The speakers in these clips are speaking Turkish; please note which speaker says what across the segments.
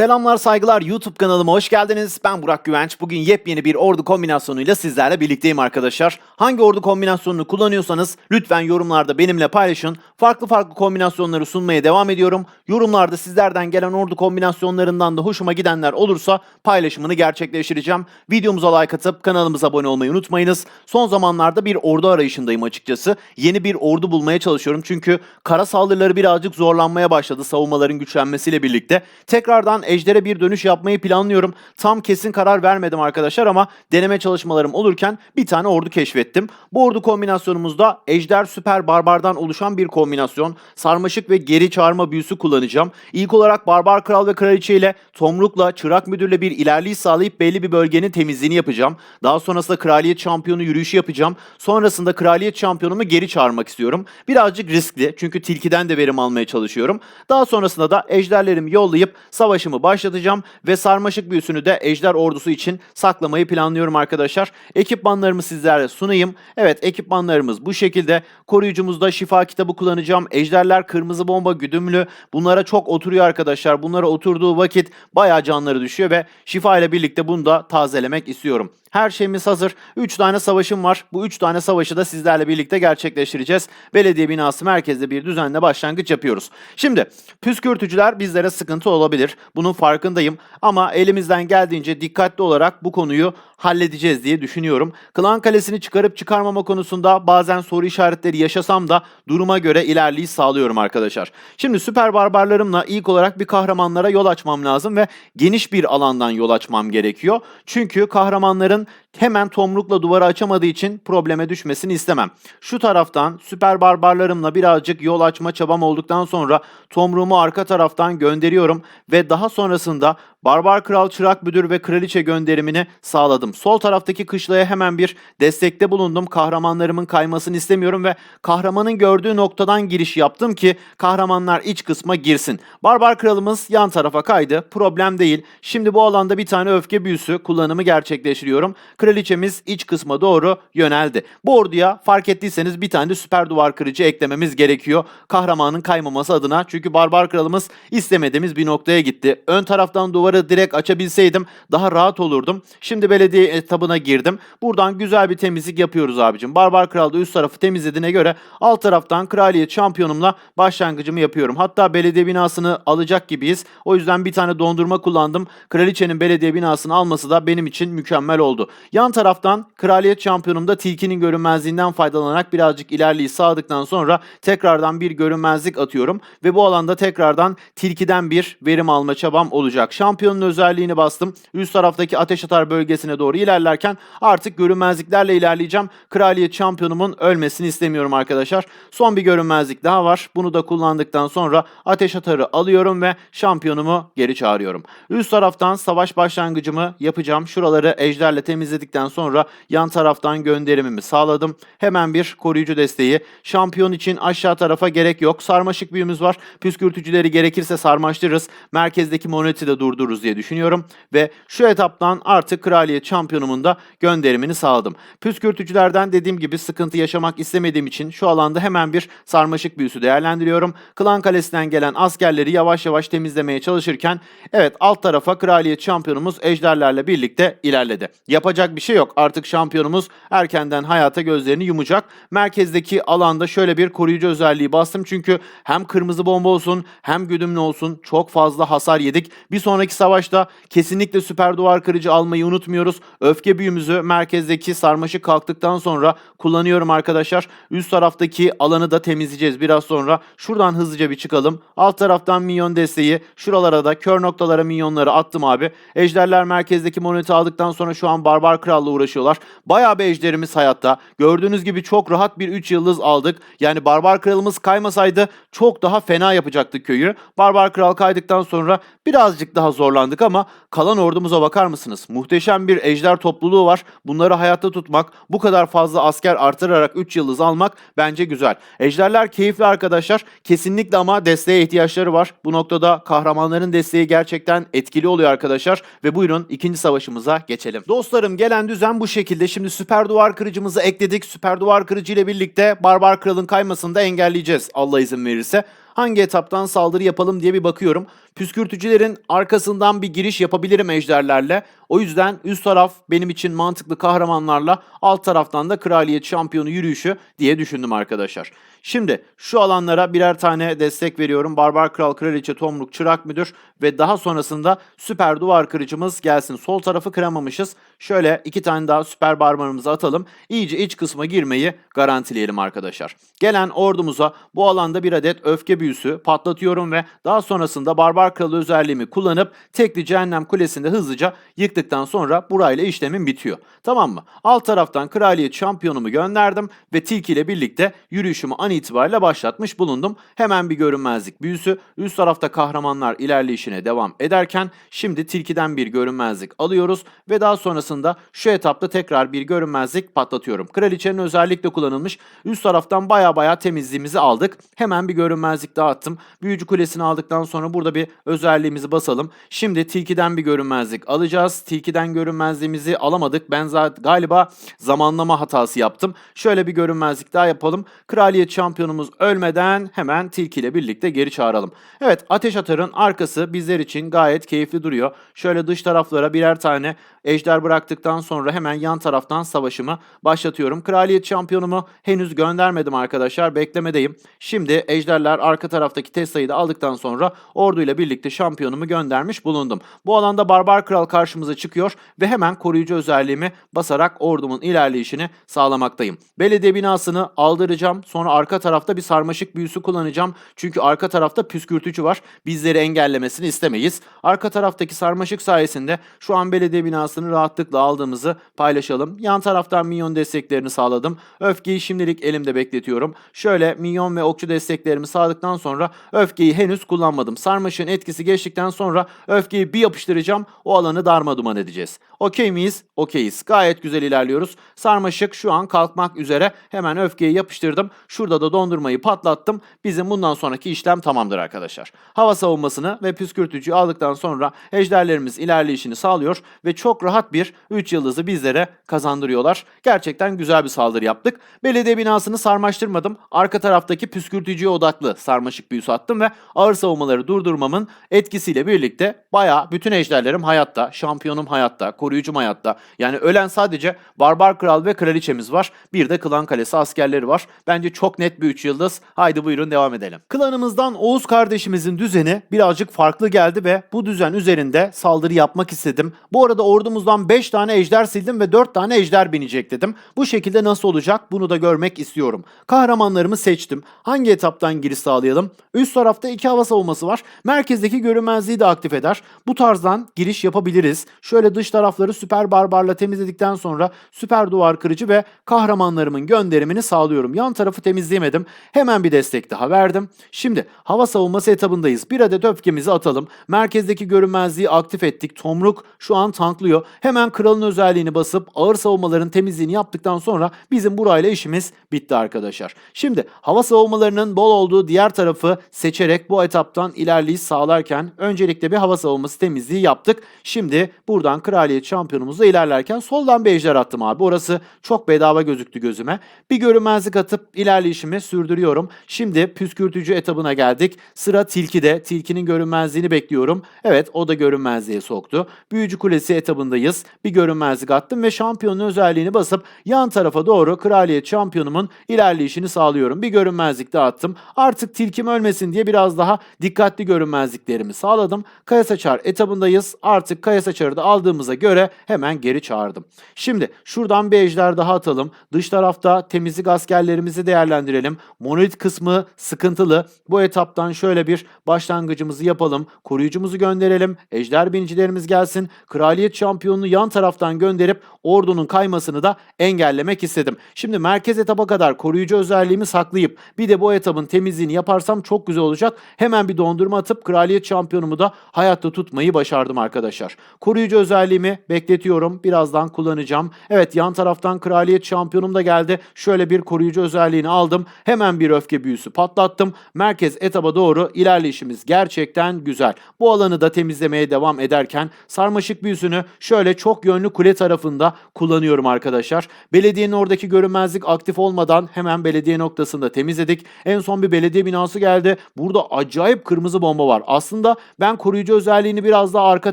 Speaker 1: Selamlar saygılar YouTube kanalıma hoş geldiniz. Ben Burak Güvenç. Bugün yepyeni bir ordu kombinasyonuyla sizlerle birlikteyim arkadaşlar. Hangi ordu kombinasyonunu kullanıyorsanız lütfen yorumlarda benimle paylaşın. Farklı farklı kombinasyonları sunmaya devam ediyorum. Yorumlarda sizlerden gelen ordu kombinasyonlarından da hoşuma gidenler olursa paylaşımını gerçekleştireceğim. Videomuza like atıp kanalımıza abone olmayı unutmayınız. Son zamanlarda bir ordu arayışındayım açıkçası. Yeni bir ordu bulmaya çalışıyorum çünkü kara saldırıları birazcık zorlanmaya başladı savunmaların güçlenmesiyle birlikte. Tekrardan ejdere bir dönüş yapmayı planlıyorum. Tam kesin karar vermedim arkadaşlar ama deneme çalışmalarım olurken bir tane ordu keşfettim. Bu ordu kombinasyonumuzda ejder süper barbardan oluşan bir kombinasyon. Sarmaşık ve geri çağırma büyüsü kullanacağım. İlk olarak barbar kral ve kraliçe ile tomrukla çırak müdürle bir ilerleyiş sağlayıp belli bir bölgenin temizliğini yapacağım. Daha sonrasında kraliyet şampiyonu yürüyüşü yapacağım. Sonrasında kraliyet şampiyonumu geri çağırmak istiyorum. Birazcık riskli çünkü tilkiden de verim almaya çalışıyorum. Daha sonrasında da ejderlerimi yollayıp savaşımı başlatacağım ve sarmaşık büyüsünü de ejder ordusu için saklamayı planlıyorum arkadaşlar. Ekipmanlarımı sizlere sunayım. Evet ekipmanlarımız bu şekilde. Koruyucumuzda şifa kitabı kullanacağım. Ejderler kırmızı bomba güdümlü. Bunlara çok oturuyor arkadaşlar. Bunlara oturduğu vakit bayağı canları düşüyor ve şifa ile birlikte bunu da tazelemek istiyorum. Her şeyimiz hazır. 3 tane savaşım var. Bu 3 tane savaşı da sizlerle birlikte gerçekleştireceğiz. Belediye binası merkezde bir düzenle başlangıç yapıyoruz. Şimdi püskürtücüler bizlere sıkıntı olabilir. Bunun farkındayım. Ama elimizden geldiğince dikkatli olarak bu konuyu halledeceğiz diye düşünüyorum. Klan kalesini çıkarıp çıkarmama konusunda bazen soru işaretleri yaşasam da duruma göre ilerleyiş sağlıyorum arkadaşlar. Şimdi süper barbarlarımla ilk olarak bir kahramanlara yol açmam lazım ve geniş bir alandan yol açmam gerekiyor. Çünkü kahramanların hemen tomrukla duvarı açamadığı için probleme düşmesini istemem. Şu taraftan süper barbarlarımla birazcık yol açma çabam olduktan sonra tomruğumu arka taraftan gönderiyorum ve daha sonrasında Barbar Kral Çırak Müdür ve Kraliçe gönderimini sağladım. Sol taraftaki kışlaya hemen bir destekte bulundum. Kahramanlarımın kaymasını istemiyorum ve kahramanın gördüğü noktadan giriş yaptım ki kahramanlar iç kısma girsin. Barbar Kralımız yan tarafa kaydı. Problem değil. Şimdi bu alanda bir tane öfke büyüsü kullanımı gerçekleştiriyorum. Kraliçemiz iç kısma doğru yöneldi. Bu orduya fark ettiyseniz bir tane de süper duvar kırıcı eklememiz gerekiyor. Kahramanın kaymaması adına. Çünkü Barbar Kralımız istemediğimiz bir noktaya gitti. Ön taraftan duvarı direkt açabilseydim daha rahat olurdum. Şimdi belediye etabına girdim. Buradan güzel bir temizlik yapıyoruz abicim. Barbar Kral da üst tarafı temizlediğine göre alt taraftan kraliyet şampiyonumla başlangıcımı yapıyorum. Hatta belediye binasını alacak gibiyiz. O yüzden bir tane dondurma kullandım. Kraliçenin belediye binasını alması da benim için mükemmel oldu. Yan taraftan kraliyet şampiyonumda tilkinin görünmezliğinden faydalanarak birazcık ilerleyiş sağladıktan sonra tekrardan bir görünmezlik atıyorum. Ve bu alanda tekrardan tilkiden bir verim alma çabam olacak. Şampiyonun özelliğini bastım. Üst taraftaki ateş atar bölgesine doğru ilerlerken artık görünmezliklerle ilerleyeceğim. Kraliyet şampiyonumun ölmesini istemiyorum arkadaşlar. Son bir görünmezlik daha var. Bunu da kullandıktan sonra ateş atarı alıyorum ve şampiyonumu geri çağırıyorum. Üst taraftan savaş başlangıcımı yapacağım. Şuraları ejderle temizledikten sonra yan taraftan gönderimimi sağladım. Hemen bir koruyucu desteği. Şampiyon için aşağı tarafa gerek yok. Sarmaşık büyümüz var. Püskürtücüleri gerekirse sarmaştırırız. Merkezdeki moneti de durdururuz diye düşünüyorum. Ve şu etaptan artık kraliyet şampiyonumun da gönderimini sağladım. Püskürtücülerden dediğim gibi sıkıntı yaşamak istemediğim için şu alanda hemen bir sarmaşık büyüsü değerlendiriyorum. Klan kalesinden gelen askerleri yavaş yavaş temizlemeye çalışırken evet alt tarafa kraliyet şampiyonumuz ejderlerle birlikte ilerledi. Yapacak bir şey yok. Artık şampiyonumuz erkenden hayata gözlerini yumacak. Merkezdeki alanda şöyle bir koruyucu özelliği bastım. Çünkü hem kırmızı bomba olsun hem güdümlü olsun çok fazla hasar yedik. Bir sonraki savaşta kesinlikle süper duvar kırıcı almayı unutmuyoruz. Öfke büyümüzü merkezdeki sarmaşık kalktıktan sonra kullanıyorum arkadaşlar. Üst taraftaki alanı da temizleyeceğiz biraz sonra. Şuradan hızlıca bir çıkalım. Alt taraftan minyon desteği. Şuralara da kör noktalara minyonları attım abi. Ejderler merkezdeki moneti aldıktan sonra şu an Barbar Kral'la uğraşıyorlar. Bayağı bir ejderimiz hayatta. Gördüğünüz gibi çok rahat bir 3 yıldız aldık. Yani Barbar Kral'ımız kaymasaydı çok daha fena yapacaktık köyü. Barbar Kral kaydıktan sonra birazcık daha zorlandık ama kalan ordumuza bakar mısınız? Muhteşem bir ejder topluluğu var. Bunları hayatta tutmak, bu kadar fazla asker artırarak 3 yıldız almak bence güzel. Ejderler keyifli arkadaşlar. Kesinlikle ama desteğe ihtiyaçları var. Bu noktada kahramanların desteği gerçekten etkili oluyor arkadaşlar. Ve buyurun ikinci savaşımıza geçelim. Dostlarım gelen düzen bu şekilde. Şimdi süper duvar kırıcımızı ekledik. Süper duvar kırıcı ile birlikte Barbar Kral'ın kaymasını da engelleyeceğiz Allah izin verirse. Hangi etaptan saldırı yapalım diye bir bakıyorum. Püskürtücülerin arkasından bir giriş yapabilirim ejderlerle. O yüzden üst taraf benim için mantıklı kahramanlarla alt taraftan da kraliyet şampiyonu yürüyüşü diye düşündüm arkadaşlar. Şimdi şu alanlara birer tane destek veriyorum. Barbar Kral, Kraliçe, Tomruk, Çırak Müdür ve daha sonrasında süper duvar kırıcımız gelsin. Sol tarafı kıramamışız. Şöyle iki tane daha süper barbarımızı atalım. İyice iç kısma girmeyi garantileyelim arkadaşlar. Gelen ordumuza bu alanda bir adet öfke büyüsü patlatıyorum ve daha sonrasında Barbar Kralı özelliğimi kullanıp tekli cehennem kulesinde hızlıca yıktıktan sonra burayla işlemim bitiyor. Tamam mı? Alt taraftan kraliyet şampiyonumu gönderdim ve tilki ile birlikte yürüyüşümü an itibariyle başlatmış bulundum. Hemen bir görünmezlik büyüsü. Üst tarafta kahramanlar ilerleyişine devam ederken şimdi tilkiden bir görünmezlik alıyoruz ve daha sonrasında şu etapta tekrar bir görünmezlik patlatıyorum. Kraliçenin özellikle kullanılmış. Üst taraftan baya baya temizliğimizi aldık. Hemen bir görünmezlik daha attım. Büyücü kulesini aldıktan sonra burada bir özelliğimizi basalım. Şimdi tilkiden bir görünmezlik alacağız. Tilkiden görünmezliğimizi alamadık. Ben zaten galiba zamanlama hatası yaptım. Şöyle bir görünmezlik daha yapalım. Kraliyet şampiyonumuz ölmeden hemen tilki ile birlikte geri çağıralım. Evet ateş atarın arkası bizler için gayet keyifli duruyor. Şöyle dış taraflara birer tane ejder bıraktıktan sonra hemen yan taraftan savaşımı başlatıyorum. Kraliyet şampiyonumu henüz göndermedim arkadaşlar. Beklemedeyim. Şimdi ejderler arka taraftaki Tesla'yı da aldıktan sonra orduyla birlikte şampiyonumu göndermiş bulundum. Bu alanda Barbar Kral karşımıza çıkıyor ve hemen koruyucu özelliğimi basarak ordumun ilerleyişini sağlamaktayım. Belediye binasını aldıracağım. Sonra arka tarafta bir sarmaşık büyüsü kullanacağım. Çünkü arka tarafta püskürtücü var. Bizleri engellemesini istemeyiz. Arka taraftaki sarmaşık sayesinde şu an belediye binasını rahatlıkla aldığımızı paylaşalım. Yan taraftan minyon desteklerini sağladım. Öfkeyi şimdilik elimde bekletiyorum. Şöyle minyon ve okçu desteklerimi sağladıktan sonra öfkeyi henüz kullanmadım. Sarmaşığın etkisi geçtikten sonra öfkeyi bir yapıştıracağım. O alanı darma duman edeceğiz. Okey miyiz? Okeyiz. Gayet güzel ilerliyoruz. Sarmaşık şu an kalkmak üzere. Hemen öfkeyi yapıştırdım. Şurada da dondurmayı patlattım. Bizim bundan sonraki işlem tamamdır arkadaşlar. Hava savunmasını ve püskürtücüyü aldıktan sonra ejderlerimiz ilerleyişini sağlıyor ve çok rahat bir 3 yıldızı bizlere kazandırıyorlar. Gerçekten güzel bir saldırı yaptık. Belediye binasını sarmaştırmadım. Arka taraftaki püskürtücüye odaklı sarmaşık büyüsü attım ve ağır savunmaları durdurmamın etkisiyle birlikte bayağı bütün ejderlerim hayatta, şampiyonum hayatta, koruyucum hayatta. Yani ölen sadece Barbar Kral ve Kraliçemiz var. Bir de Klan Kalesi askerleri var. Bence çok net bir 3 yıldız. Haydi buyurun devam edelim. Klanımızdan Oğuz kardeşimizin düzeni birazcık farklı geldi ve bu düzen üzerinde saldırı yapmak istedim. Bu arada ordumuzdan 5 tane ejder sildim ve 4 tane ejder binecek dedim. Bu şekilde nasıl olacak bunu da görmek istiyorum. Kahramanlarımı seçtim. Hangi etaptan giriş sağlayalım? Üst tarafta 2 hava savunması var. Merkezdeki görünmezliği de aktif eder. Bu tarzdan giriş yapabiliriz. Şöyle dış tarafları süper barbarla temizledikten sonra süper duvar kırıcı ve kahramanlarımın gönderimini sağlıyorum. Yan tarafı temizleyemedim. Hemen bir destek daha verdim. Şimdi hava savunması etabındayız. Bir adet öfkemizi atalım. Merkezdeki görünmezliği aktif ettik. Tomruk şu an tanklıyor. Hemen kralın özelliğini basıp ağır savunmaların temizliğini yaptıktan sonra bizim burayla işimiz bitti arkadaşlar. Şimdi hava savunmalarının bol olduğu diğer tarafı seçerek bu etaptan ilerleyiş sağlarken öncelikle bir hava savunması temizliği yaptık. Şimdi buradan kraliyet şampiyonumuzla ilerlerken soldan bir ejder attım abi. Orası çok bedava gözüktü gözüme. Bir görünmezlik atıp ilerleyişimi sürdürüyorum. Şimdi püskürtücü etabına geldik. Sıra tilkide. Tilkinin görünmezliğini bekliyorum. Evet o da görünmezliğe soktu. Büyücü kulesi etabındayız. Bir görünmezlik attım ve şampiyonun özelliğini basıp yan tarafa doğru kraliyet şampiyonumun ilerleyişini sağlıyorum. Bir görünmezlik daha attım. Artık tilkim ölmesin diye biraz daha dikkatli görünmezliklerimi sağladım. Kaya saçar etabındayız. Artık kaya saçarı da aldığımıza göre hemen geri çağırdım. Şimdi şuradan bir ejder daha atalım. Dış tarafta temizlik askerlerimizi değerlendirelim. Monolit kısmı sıkıntılı. Bu etaptan şöyle bir başlangıcımızı yapalım. Koruyucumuzu gönderelim. Ejder binicilerimiz gelsin. Kraliyet şampiyonunu yan taraftan gönderip ordunun kaymasını da engellemek istedim. Şimdi merkez etapa kadar koruyucu özelliğimi saklayıp bir de bu etapın temizliğini yaparsam çok güzel olacak. Hemen bir dondurma atıp kraliyet şampiyonumu da hayatta tutmayı başardım arkadaşlar. Koruyucu özelliğimi bekletiyorum. Birazdan kullanacağım. Evet yan taraftan kraliyet şampiyonum da geldi. Şöyle bir koruyucu özelliğini aldım. Hemen bir öfke büyüsü patlattım. Merkez etaba doğru ilerleyişimiz gerçekten güzel. Bu alanı da temizlemeye devam ederken sarmaşık büyüsünü şöyle çok yönlü kule tarafında kullanıyorum arkadaşlar. Belediyenin oradaki görünmezlik aktif olmadan hemen belediye noktasında temizledik. En son bir belediye binası geldi. Burada acayip kırmızı bomba var. Aslında ben koruyucu özelliğini biraz daha arka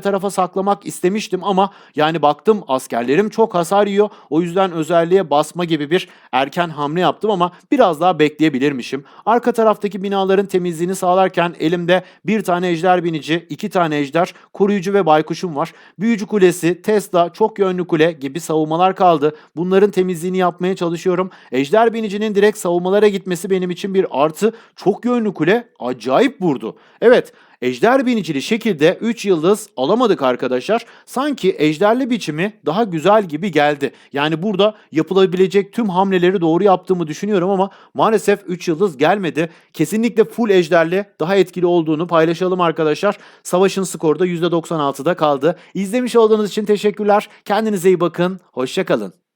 Speaker 1: tarafa saklamak istemiştim ama yani baktım askerlerim çok hasar yiyor. O yüzden özelliğe basma gibi bir erken hamle yaptım ama biraz daha bekleyebilirmişim. Arka taraftaki binaların temizliğini sağlarken elimde bir tane ejder binici, iki tane ejder, koruyucu ve baykuşum var. Büyücü kulesi, Tesla, çok yönlü kule gibi savunmalar kaldı. Bunların temizliğini yapmaya çalışıyorum. Ejder binicinin direkt savunmalara gitmesi benim için bir artı. Çok yönlü kule acayip vurdu. Evet, Ejder binicili şekilde 3 yıldız alamadık arkadaşlar. Sanki ejderli biçimi daha güzel gibi geldi. Yani burada yapılabilecek tüm hamleleri doğru yaptığımı düşünüyorum ama maalesef 3 yıldız gelmedi. Kesinlikle full ejderli daha etkili olduğunu paylaşalım arkadaşlar. Savaşın skoru da %96'da kaldı. İzlemiş olduğunuz için teşekkürler. Kendinize iyi bakın. Hoşçakalın.